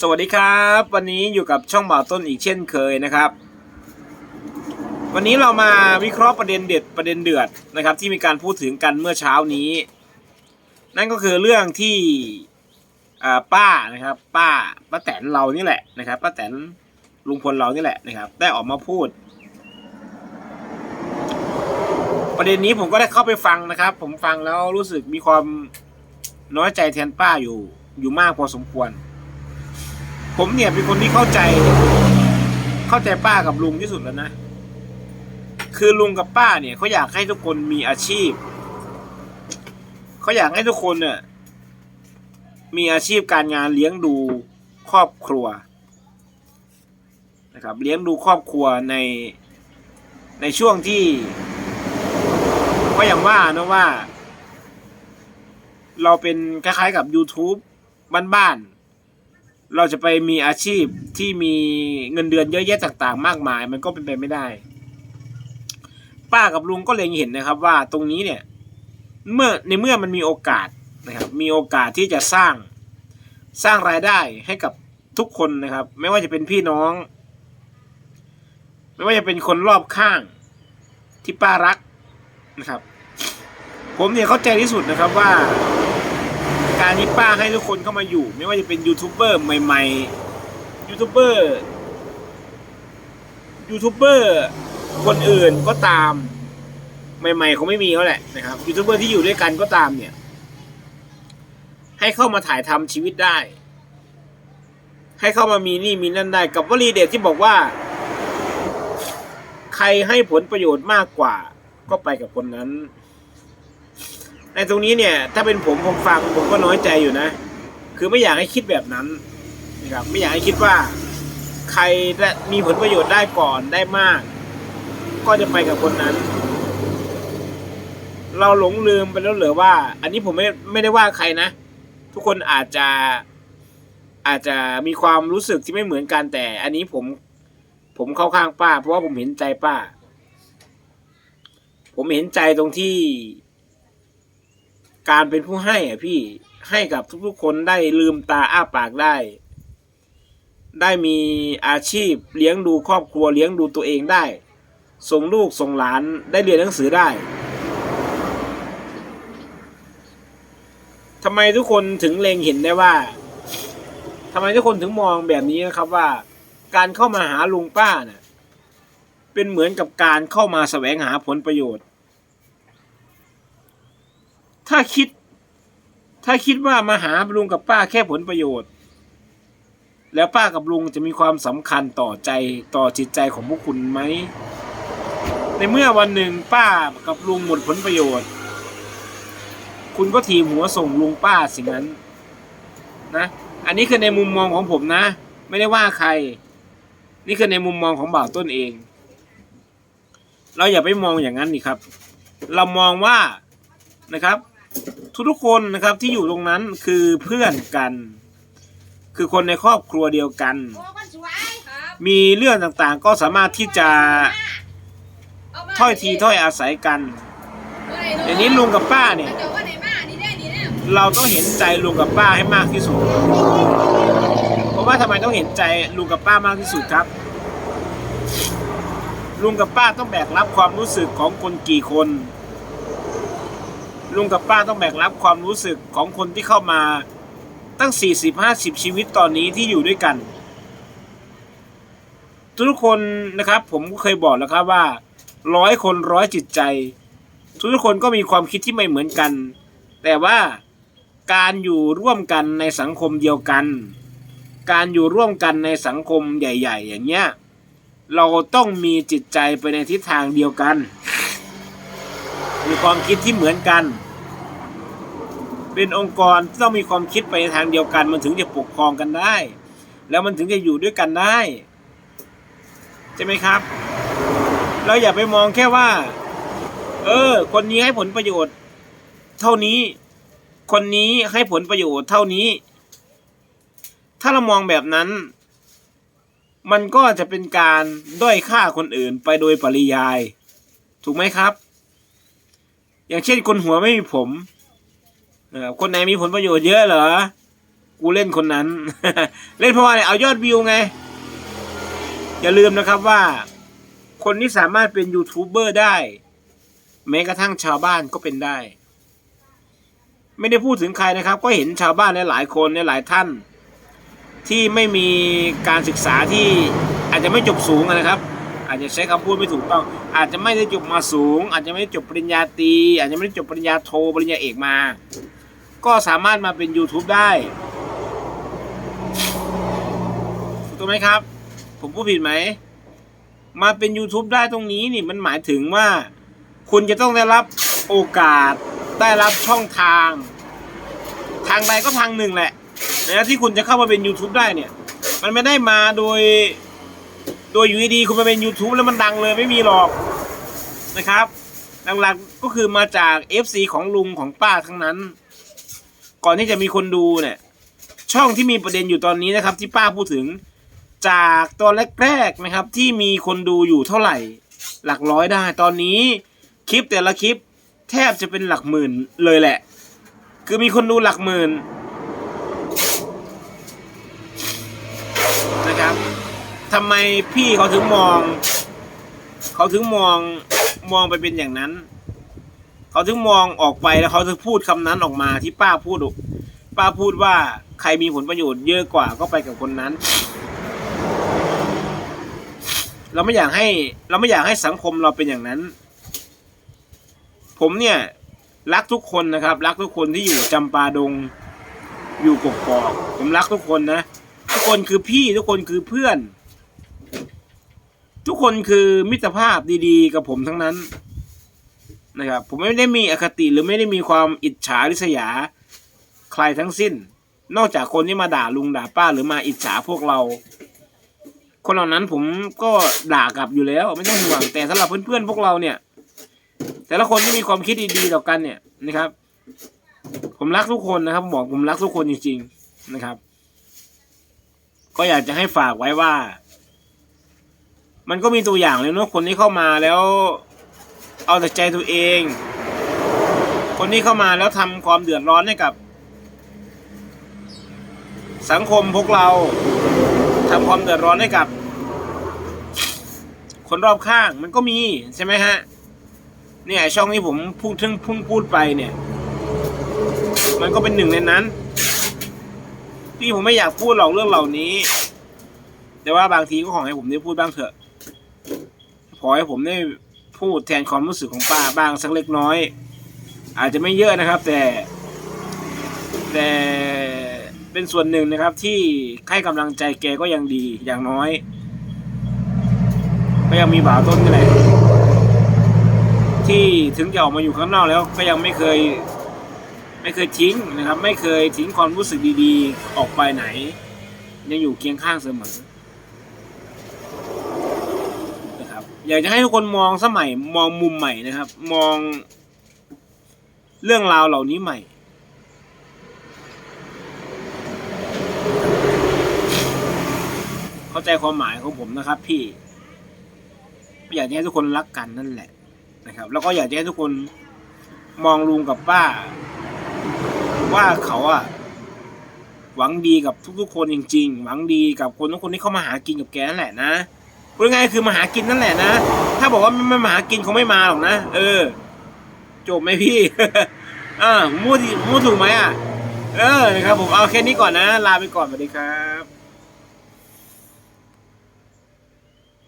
สวัสดีครับ วันนี้อยู่กับช่องบ่าวต้นอีกเช่นเคยนะครับ วันนี้เรามาวิเคราะห์ประเด็นเด็ดประเด็นเดือดนะครับ ที่มีการพูดถึงกันเมื่อเช้านี้ นั่นก็คือเรื่องที่ป้านะครับ ป้าป้าแตนเรานี่แหละนะครับป้าแตนลุงพลเรานี่แหละนะครับ ได้ออกมาพูด ประเด็นนี้ผมก็ได้เข้าไปฟังนะครับ ผมฟังแล้วรู้สึกมีความน้อยใจแทนป้าอยู่อยู่มากพอสมควร ผมเนี่ยเป็นคนที่เข้าใจ เข้าใจป้ากับลุงที่สุดแล้วนะ คือลุงกับป้าเนี่ยเขาอยากให้ทุกคนมีอาชีพ เขาอยากให้ทุกคนเนี่ยมีอาชีพการงานเลี้ยงดูครอบครัวนะครับ เลี้ยงดูครอบครัวในในช่วงที่ก็อย่างว่านะว่า เราเป็นคล้ายๆกับ YouTube บ้านๆ เราจะไปมีอาชีพที่มีเงินเดือนเยอะแยะต่าง ๆ มากมาย มันก็เป็นไปไม่ได้ ป้ากับลุงก็เลยเห็นนะครับ ว่าตรงนี้เนี่ย เมื่อในเมื่อมันมีโอกาสนะครับ มีโอกาสที่จะสร้างสร้างรายได้ให้กับทุกคนนะครับ ไม่ว่าจะเป็นพี่น้อง ไม่ว่าจะเป็นคนรอบข้างที่ป้ารักนะครับ ผมเนี่ยเข้าใจที่สุดนะครับว่า การที่ป้าให้ทุกคนเข้ามาอยู่ ไม่ว่าจะเป็นยูทูบเบอร์ใหม่ๆยูทูบเบอร์ยูทูบเบอร์คนอื่นก็ตามใหม่ๆเขาไม่มีเขาแหละนะครับยูทูบเบอร์ที่อยู่ด้วยกันก็ตามเนี่ย ให้เข้ามาถ่ายทำชีวิตได้ ให้เข้ามามีนี่มีนั่นได้ กับวลีเด็ดที่บอกว่า ใครให้ผลประโยชน์มากกว่า ก็ไปกับคนนั้น ในตรงนี้เนี่ย ถ้าเป็นผมผมฟังผมก็น้อยใจอยู่นะ คือไม่อยากให้คิดแบบนั้นนะครับไม่อยากให้คิดว่า ใครได้มีผลประโยชน์ได้ก่อนได้มาก ก็จะไปกับคนนั้น เราหลงลืมไปแล้วเหรือว่า อันนี้ผมไม่ไม่ได้ว่าใครนะ ทุกคนอาจจะอาจจะมีความรู้สึกที่ไม่เหมือนกันแต่ อันนี้ผม ผมเข้าข้างป้า เพราะว่าผมเห็นใจป้า ผมเห็นใจตรงที่ การเป็นผู้ให้อะพี่ให้กับทุกๆคนได้ลืมตาอ้าปากได้ ได้มีอาชีพเลี้ยงดูครอบครัวเลี้ยงดูตัวเองได้ ส่งลูกส่งหลานได้เรียนหนังสือได้ทำไมทุกคนถึงเล็งเห็นได้ว่าทำไมทุกคนถึงมองแบบนี้นะครับว่า การเข้ามาหาลุงป้าเนี่ยเป็นเหมือนกับการเข้ามาแสวงหาผลประโยชน์ ถ้าคิด ถ้าคิดว่ามาหาลุงกับป้าแค่ผลประโยชน์ แล้วป้ากับลุงจะมีความสำคัญต่อใจต่อจิตใจของพวกคุณไหม ในเมื่อวันหนึ่งป้ากับลุงหมดผลประโยชน์ คุณก็ทีมหัวส่งลุงป้าสิ่งนั้น นะ อันนี้คือในมุมมองของผมนะ ไม่ได้ว่าใคร นี่คือในมุมมองของบ่าวต้นเอง เราอย่าไปมองอย่างนั้นนี่ครับ เรามองว่านะครับ ทุกๆคนนะครับที่อยู่ตรงนั้นคือเพื่อนกัน คือคนในครอบครัวเดียวกันโอ้คนสวยครับมีเรื่องต่างๆก็สามารถที่จะถ้อยทีถ้อยอาศัยกัน อย่างนี้ลุงกับป้าเนี่ยเดี๋ยวว่าไหนมานี่ได้นี่เนี่ย เราต้องเห็นใจลุงกับป้าให้มากที่สุด เพราะว่าทำไมต้องเห็นใจลุงกับป้ามากที่สุดครับ ลุงกับป้าต้องแบกรับความรู้สึกของคนกี่คน ลุงกับป้าต้องแบกรับความรู้สึกของคนที่เข้ามาตั้ง 40-50 ชีวิตตอนนี้ที่อยู่ด้วยกัน ทุกคนนะครับ ผมก็เคยบอกแล้วครับว่าร้อยคนร้อยจิตใจ ทุกคนก็มีความคิดที่ไม่เหมือนกัน แต่ว่าการอยู่ร่วมกันในสังคมเดียวกัน การอยู่ร่วมกันในสังคมใหญ่ ๆ อย่างเงี้ยเราต้องมีจิตใจไปในทิศทางเดียวกัน มีความคิดที่เหมือนกัน เป็นองค์กรที่ต้องมีความคิดไปในทางเดียวกัน มันถึงจะปกครองกันได้ แล้วมันถึงจะอยู่ด้วยกันได้ใช่ไหมครับ เราอย่าไปมองแค่ว่า เออ คนนี้ให้ผลประโยชน์ เท่านี้ คนนี้ให้ผลประโยชน์เท่านี้ ถ้าเรามองแบบนั้น มันก็จะเป็นการด้อยค่าคนอื่นไปโดยปริยาย ถูกไหมครับ อย่างเช่นคนหัวไม่มีผมคนไหนมีผลประโยชน์เยอะเหรอ กูเล่นคนนั้น เล่นเพราะว่าอะไรเอายอดวิวไง อย่าลืมนะครับว่า คนที่สามารถเป็นยูทูบเบอร์ได้ แม้กระทั่งชาวบ้านก็เป็นได้ ไม่ได้พูดถึงใครนะครับ ก็เห็นชาวบ้านหลายๆคนหลายท่าน ที่ไม่มีการศึกษาที่อาจจะไม่จบสูงนะครับ อาจจะใช้คำพูดไม่ถูกต้อง อาจจะไม่ได้จบมาสูง อาจจะไม่ได้จบปริญญาตรีอาจจะไม่ได้จบปริญญาโทปริญญาเอกมา ก็สามารถมาเป็น YouTube ได้ถูกไหมครับ ผมพูดผิดไหม มาเป็น YouTube ได้ตรงนี้นี่มันหมายถึงว่า คุณจะต้องได้รับโอกาสได้รับช่องทาง ทางใดก็ทางหนึ่งแหละนะที่คุณจะเข้ามาเป็น YouTube ได้เนี่ย มันไม่ได้มาโดย โดยอยู่ดีๆคุณมาเป็น YouTube แล้วมันดังเลยไม่มีหรอกนะครับหลักๆก็คือมาจาก FC ของลุงของป้าทั้งนั้น ก่อนที่จะมีคนดูเนี่ย ช่องที่มีประเด็นอยู่ตอนนี้นะครับ ที่ป้าพูดถึงจากตอนแรกๆนะครับ ที่มีคนดูอยู่เท่าไหร่ หลักร้อยได้ ตอนนี้คลิปแต่ละคลิปแทบจะเป็นหลักหมื่นเลยแหละ คือมีคนดูหลักหมื่นนะครับ ทำไมพี่เขาถึงมอง เขาถึงมองมองไปเป็นอย่างนั้น เขาถึงมองออกไปแล้วเขาถึงพูดคำนั้นออกมาที่ป้าพูดป้าพูดว่าใครมีผลประโยชน์เยอะกว่าก็ไปกับคนนั้น เราไม่อยากให้ เราไม่อยากให้สังคมเราเป็นอย่างนั้น ผมเนี่ย รักทุกคนนะครับ รักทุกคนที่อยู่จำปาดง อยู่กกอกผมรักทุกคนนะ ทุกคนคือพี่ทุกคนคือเพื่อน ทุกคนคือมิตรภาพดีๆ กับผมทั้งนั้นนะครับผมไม่ได้มีอคติหรือไม่ได้มีความอิจฉาริษยาใครทั้งสิ้น นอกจากคนที่มาด่าลุงด่าป้าหรือมาอิจฉาพวกเรา คนเหล่านั้นผมก็ด่ากลับอยู่แล้ว ไม่ต้องห่วงแต่สำหรับเพื่อนๆพวกเราเนี่ย แต่ละคนที่มีความคิดดีๆต่อกันเนี่ยนะครับ ผมรักทุกคนนะครับบอกผมรักทุกคนจริง ๆนะครับ ก็อยากจะให้ฝากไว้ว่า มันก็มีตัวอย่างเลยเนาะคนที่เข้ามาแล้ว เอาแต่ใจตัวเอง คนที่เข้ามาแล้วทำความเดือดร้อนให้กับ สังคมพวกเราทำความเดือดร้อนให้กับ คนรอบข้างมันก็มีใช่ไหมฮะ เนี่ยช่องที่ผมพูดถึงพิ่งพูดไปเนี่ย มันก็เป็นหนึ่งในนั้น ที่ผมไม่อยากพูดหรอกเรื่องเหล่านี้แต่ว่าบางทีก็ขอให้ผมได้พูดบ้างเถอะ ขอให้ผมได้พูดแทนความรู้สึกของป้าบ้างสักเล็กน้อย อาจจะไม่เยอะนะครับ แต่ แต่เป็นส่วนหนึ่งนะครับ ที่ให้กำลังใจแกก็ยังดีอย่างน้อย ก็ยังมีบ่าวต้นนี่แหละที่ถึงจะออกมาอยู่ข้างนอกแล้วก็ยังไม่เคย ไม่เคยทิ้งนะครับ ไม่เคยทิ้งความรู้สึกดีๆ ออกไปไหน ยังอยู่เคียงข้างเสมอนะครับ อยากจะให้ทุกคนมองสมัยมองมุมใหม่นะครับ มองเรื่องราวเหล่านี้ใหม่ เข้าใจความหมายของผมนะครับ พี่อยากให้ทุกคนรักกันนั่นแหละนะครับ แล้วก็อยากให้ทุกคนมองลุงกับป้า ว่าเขาอะหวังดีกับทุกๆ คนจริง ๆ หวังดีกับคนทุกคนที่เข้ามาหากินกับแกนั่นแหละนะ พูดง่ายคือมาหากินนั่นแหละนะ ถ้าบอกว่าไม่มาหากินคงไม่มาหรอกนะ เออ จบไหมพี่ อ่ามูดมูดถูกไหมอะ เออนะครับผมเอาแค่นี้ก่อนนะ ลาไปก่อนสวัสดีครับ